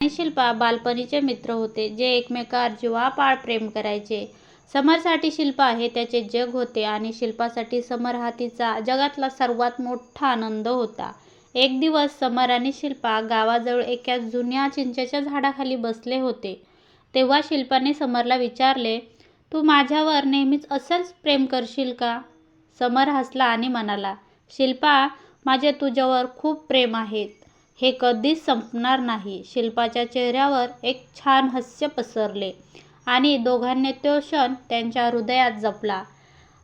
आणि शिल्पा बालपणीचे मित्र होते जे एकमेकावर जीवापाळ प्रेम करायचे. समरसाठी शिल्पा हे त्याचे जग होते आणि शिल्पासाठी समर हा तिचा जगातला सर्वात मोठा आनंद होता. एक दिवस समर आणि शिल्पा गावाजवळ एका जुन्या चिंचेच्या झाडाखाली बसले होते. तेव्हा शिल्पाने समरला विचारले तू माझ्यावर नेहमीच असंच प्रेम करशील का? समर हसला आणि म्हणाला शिल्पा माझे तुझ्यावर खूप प्रेम आहे. हे कधीच संपणार नाही. शिल्पाच्या चेहऱ्यावर एक छान हास्य पसरले आणि दोघांनी तो क्षण त्यांच्या हृदयात जपला.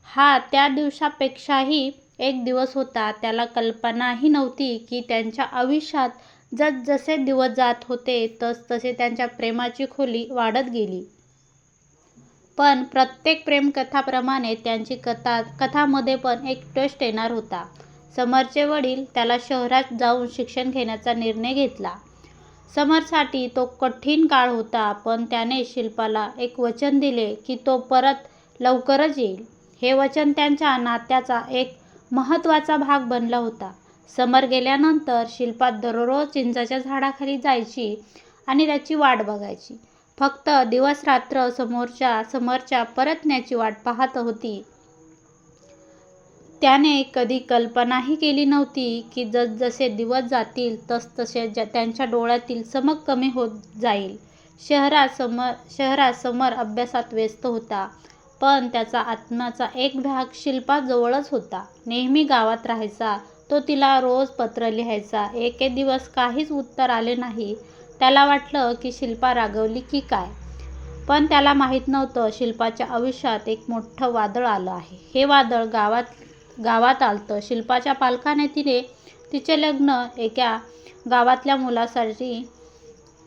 हा त्या दिवसापेक्षाही एक दिवस होता. त्याला कल्पनाही नव्हती की त्यांच्या आयुष्यात जसजसे दिवस जात होते तसतसे त्यांच्या प्रेमाची खोली वाढत गेली. पण प्रत्येक प्रेमकथाप्रमाणे त्यांची कथा कथामध्ये पण एक ट्विस्ट येणार होता. समरचे वडील त्याला शहरात जाऊन शिक्षण घेण्याचा निर्णय घेतला. समरसाठी तो कठीण काळ होता पण त्याने शिल्पाला एक वचन दिले की तो परत लवकरच येईल. हे वचन त्यांच्या नात्याचा एक महत्त्वाचा भाग बनला होता. समर गेल्यानंतर शिल्पा दररोज चिंचाच्या झाडाखाली जायची आणि त्याची वाट बघायची. फक्त दिवस रात्र समोरच्या समरच्या परतण्याची वाट पाहत होती. त्याने कधी कल्पनाही केली नव्हती की जसजसे दिवस जातील तसतसे त्यांच्या डोळ्यातील चमक कमी होत जाईल. शहरासमोर शहरासमोर अभ्यासात व्यस्त होता पण त्याचा आत्म्याचा एक भाग शिल्पाजवळच होता. नेहमी गावात राहायचा तो तिला रोज पत्र लिहायचा एके दिवस काहीच उत्तर आले नाही. त्याला वाटलं की शिल्पा रागवली की काय? पण त्याला माहीत नव्हतं शिल्पाच्या आयुष्यात एक मोठं वादळ आलं आहे. हे वादळ गावात गावात आलतं. शिल्पाच्या पालकाने तिने तिचे लग्न एका गावातल्या मुलासाठी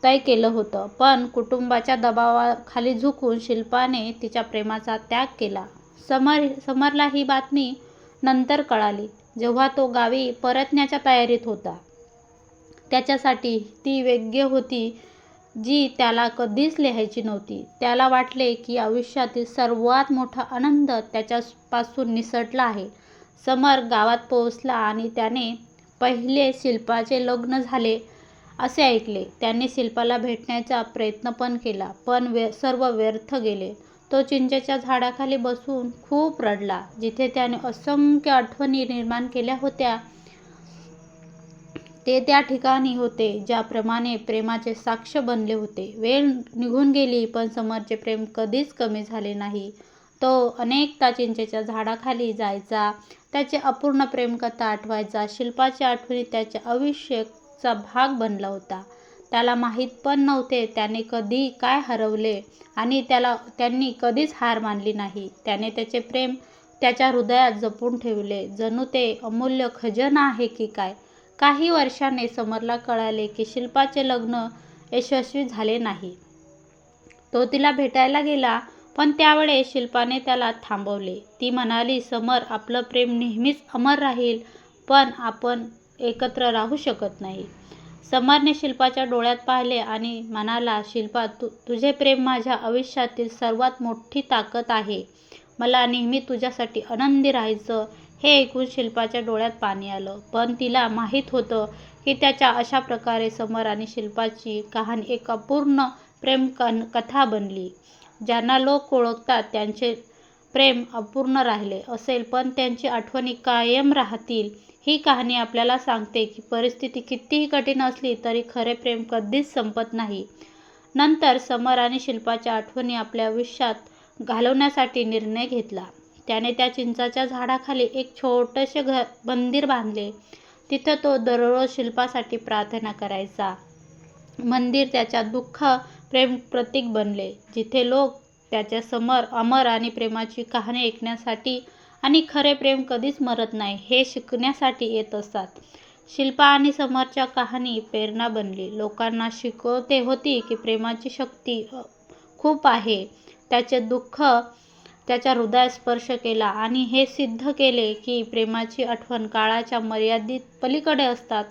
तय केलं होतं. पण कुटुंबाच्या दबावाखाली झुकून शिल्पाने तिच्या प्रेमाचा त्याग केला. समर समरला ही बातमी नंतर कळाली. जेव्हा तो गावी परतण्याच्या तयारीत होता. त्याच्यासाठी ती वेग्य होती जी त्याला कधीच लिहायची नव्हती. त्याला वाटले की आयुष्यातील सर्वात मोठा आनंद त्याच्यापासून निसटला आहे. समर गावात पोहोचला आणि त्याने पहिले शिल्पाचे लग्न झाले असे ऐकले. त्याने शिल्पाला भेटण्याचा प्रयत्न पण केला पण वे सर्व व्यर्थ गेले. तो चिंचेच्या झाडाखाली बसून खूप रडला. जिथे त्याने असंख्य आठवणी निर्माण केल्या होत्या ते त्या ठिकाणी होते ज्याप्रमाणे प्रेमाचे साक्ष बनले होते. वेळ निघून गेली पण समरचे प्रेम कधीच कमी झाले नाही. तो अनेकदा चिंचेच्या झाडाखाली जायचा त्याचे अपूर्ण प्रेमकथा आठवायचा शिल्पाच्या आठवणी त्याच्या आयुष्याचा भाग बनला होता. त्याला माहीत पण नव्हते त्याने कधी काय हरवले आणि त्याला त्यांनी कधीच हार मानली नाही. त्याने त्याचे प्रेम त्याच्या हृदयात जपून ठेवले. जणू ते अमूल्य खजना आहे की काय? काही वर्षाने समरला कळाले की शिल्पाचे लग्न यशस्वी झाले नाही. तो तिला भेटायला गेला पण त्यावेळेस शिल्पाने त्याला थांबवले. ती म्हणाली समर आपलं प्रेम नेहमीच अमर राहील पण आपण एकत्र राहू शकत नाही. समरने शिल्पाच्या डोळ्यात पाहिले आणि म्हणाला शिल्पा तु तुझे प्रेम माझ्या आयुष्यातील सर्वात मोठी ताकद आहे. मला नेहमी तुझ्यासाठी आनंदी राहायचं. हे ऐकून शिल्पाच्या डोळ्यात पाणी आलं. पण तिला माहीत होतं की त्याच्या अशा प्रकारे समर आणि शिल्पाची कहाणी एक अपूर्ण प्रेम कन कथा बनली. ज्यांना लोक ओळखतात त्यांचे प्रेम अपूर्ण राहिले असेल पण त्यांची आठवणी कायम राहतील. ही कहाणी आपल्याला सांगते की परिस्थिती कितीही कठीण असली तरी खरे प्रेम कधीच संपत नाही. नंतर समर आणि शिल्पाच्या आठवणी आपल्या आयुष्यात घालवण्यासाठी निर्णय घेतला. त्याने त्या चिंचाच्या झाडाखाली एक छोटेसे घर मंदिर बांधले. तिथं तो दररोज शिल्पासाठी प्रार्थना करायचा. मंदिर त्याच्या दुःख प्रेम प्रतीक बनले जिथे लोक त्याच्या समर अमर आणि प्रेमाची कहाणी ऐकण्यासाठी आणि खरे प्रेम कधीच मरत नाही हे शिकण्यासाठी येत असतात. शिल्पा आणि समरच्या कहाणी प्रेरणा बनली. लोकांना शिकवते होती की प्रेमाची शक्ती खूप आहे. त्याचे दुःख त्याच्या हृदयात स्पर्श केला आणि हे सिद्ध केले की प्रेमाची आठवण काळाच्या मर्यादित पलीकडे असतात.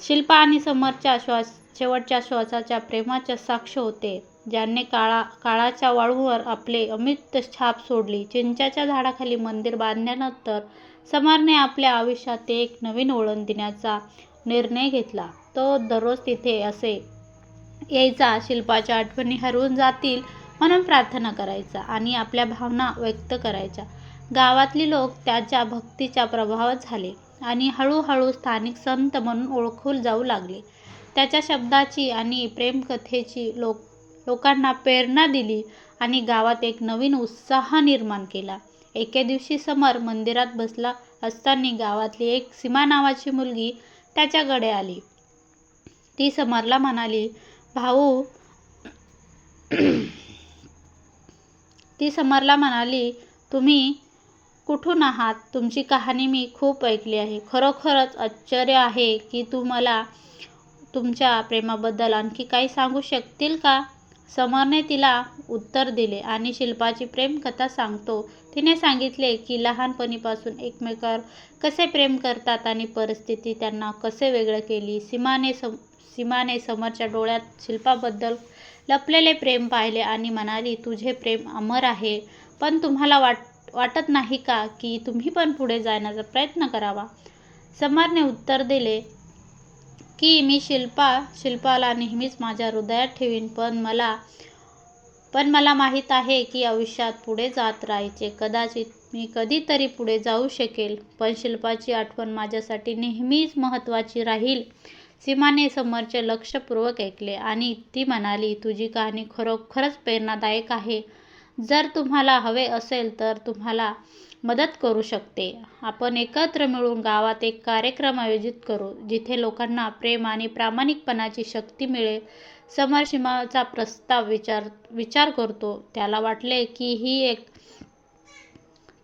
शिल्पा आणि समरच्या श्वास शेवटच्या श्वासाच्या प्रेमाच्या साक्ष होते. ज्यांनी काळा काळाच्या वाळूवर आपले अमित छाप सोडली. चिंचाच्या झाडाखाली मंदिर बांधल्यानंतर समरने आपल्या आयुष्यात एक नवीन वळण देण्याचा निर्णय घेतला. तो दररोज तिथे असे यायचा शिल्पाच्या आठवणी हरवून जातील म्हणून प्रार्थना करायचा आणि आपल्या भावना व्यक्त करायच्या. गावातली लोक त्याच्या भक्तीच्या प्रभावात झाले आणि हळूहळू स्थानिक संत म्हणून ओळखू जाऊ लागले. त्याच्या शब्दाची आणि प्रेमकथेची लोक लोकांना प्रेरणा दिली आणि गावात एक नवीन उत्साह निर्माण केला. एके दिवशी समर मंदिरात बसला असताना गावातली एक सीमा नावाची मुलगी त्याच्याकडे आली. ती समरला म्हणाली भाऊ ती समरला म्हणाली तुम्ही कुठून आहात? तुमची कहाणी मी खूप ऐकली आहे. खरोखरच आश्चर्य आहे की तू मला तुमच्या प्रेमाबद्दल आणखी काही सांगू शकतील का? समरने तिला उत्तर दिले आणि शिल्पाची प्रेमकथा सांगतो. तिने सांगितले की लहानपणीपासून एकमेकावर कसे प्रेम करतात आणि परिस्थिती त्यांना कसे वेगळं केली. सीमाने सम सीमाने समरच्या डोळ्यात शिल्पाबद्दल लपलेले प्रेम पाहिले आणि म्हणाली तुझे प्रेम अमर आहे. पण तुम्हाला वाट वाटत नाही का की तुम्ही पण पुढे जाण्याचा प्रयत्न करावा? समरने उत्तर दिले की मी शिल्पा शिल्पाला नेहमीच माझ्या हृदयात ठेवीन पण मला पण मला माहीत आहे की आयुष्यात पुढे जात राहायचे. कदाचित मी कधीतरी पुढे जाऊ शकेल पण शिल्पाची आठवण माझ्यासाठी नेहमीच महत्त्वाची राहील. सीमाने समोरचे लक्षपूर्वक ऐकले आणि ती म्हणाली तुझी कहाणी खरोखरच प्रेरणादायक आहे. जर तुम्हाला हवे असेल तर तुम्हाला मदत करू शकते. आपण एकत्र मिळून गावात एक कार्यक्रम आयोजित करू जिथे लोकांना प्रेम आणि प्रामाणिकपणाची शक्ती मिळेल समरसीमाचा प्रस्ताव विचार विचार करतो. त्याला वाटले की ही एक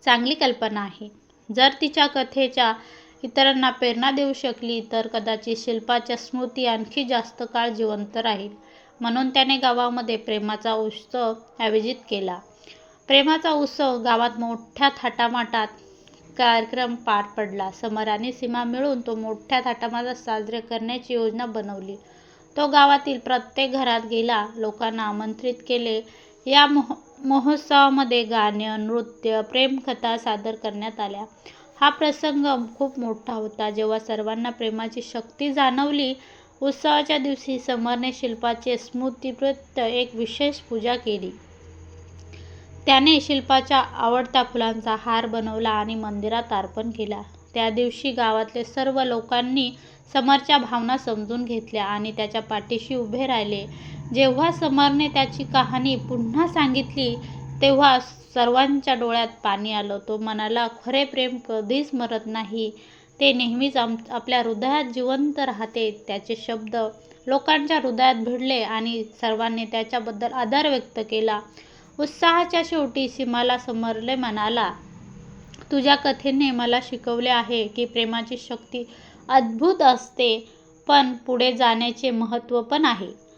चांगली कल्पना आहे. जर तिच्या कथेच्या इतरांना प्रेरणा देऊ शकली तर कदाचित शिल्पाच्या स्मृती आणखी जास्त काळ जिवंत राहील. म्हणून त्याने गावामध्ये प्रेमाचा उत्सव आयोजित केला. प्रेमाचा उत्सव गावात मोठ्या थाटामाटात कार्यक्रम पार पडला. समर आणि सीमा मिळून तो मोठ्या थाटामाटात साजरे करण्याची योजना बनवली. तो गावातील प्रत्येक घरात गेला. लोकांना आमंत्रित केले. या महो महोत्सवामध्ये गाणे नृत्य प्रेमकथा सादर करण्यात आल्या. हा प्रसंग खूप मोठा होता. जेव्हा सर्वांना प्रेमाची शक्ती जाणवली उत्सवाच्या दिवशी समरने शिल्पाचे स्मृतिप्रित्य एक विशेष पूजा केली. त्याने शिल्पाच्या आवडत्या फुलांचा हार बनवला आणि मंदिरात अर्पण केला. त्या दिवशी गावातले सर्व लोकांनी समरच्या भावना समजून घेतल्या आणि त्याच्या पाठीशी उभे राहिले. जेव्हा समरने त्याची कहाणी पुन्हा सांगितली तेव्हा सर्वांच्या डोळ्यात पाणी आलं. तो मनाला खरे प्रेम कधीच मरत नाही. ते नेहमीच आम आपल्या हृदयात जिवंत राहते. त्याचे शब्द लोकांच्या हृदयात भिडले आणि सर्वांनी त्याच्याबद्दल आदर व्यक्त केला. उत्साहाच्या शेवटी सीमाला समरले म्हणाला तुझ्या कथेने मला शिकवले आहे की प्रेमाची शक्ती अद्भुत असते पण पुढे जाण्याचे महत्त्व पण आहे.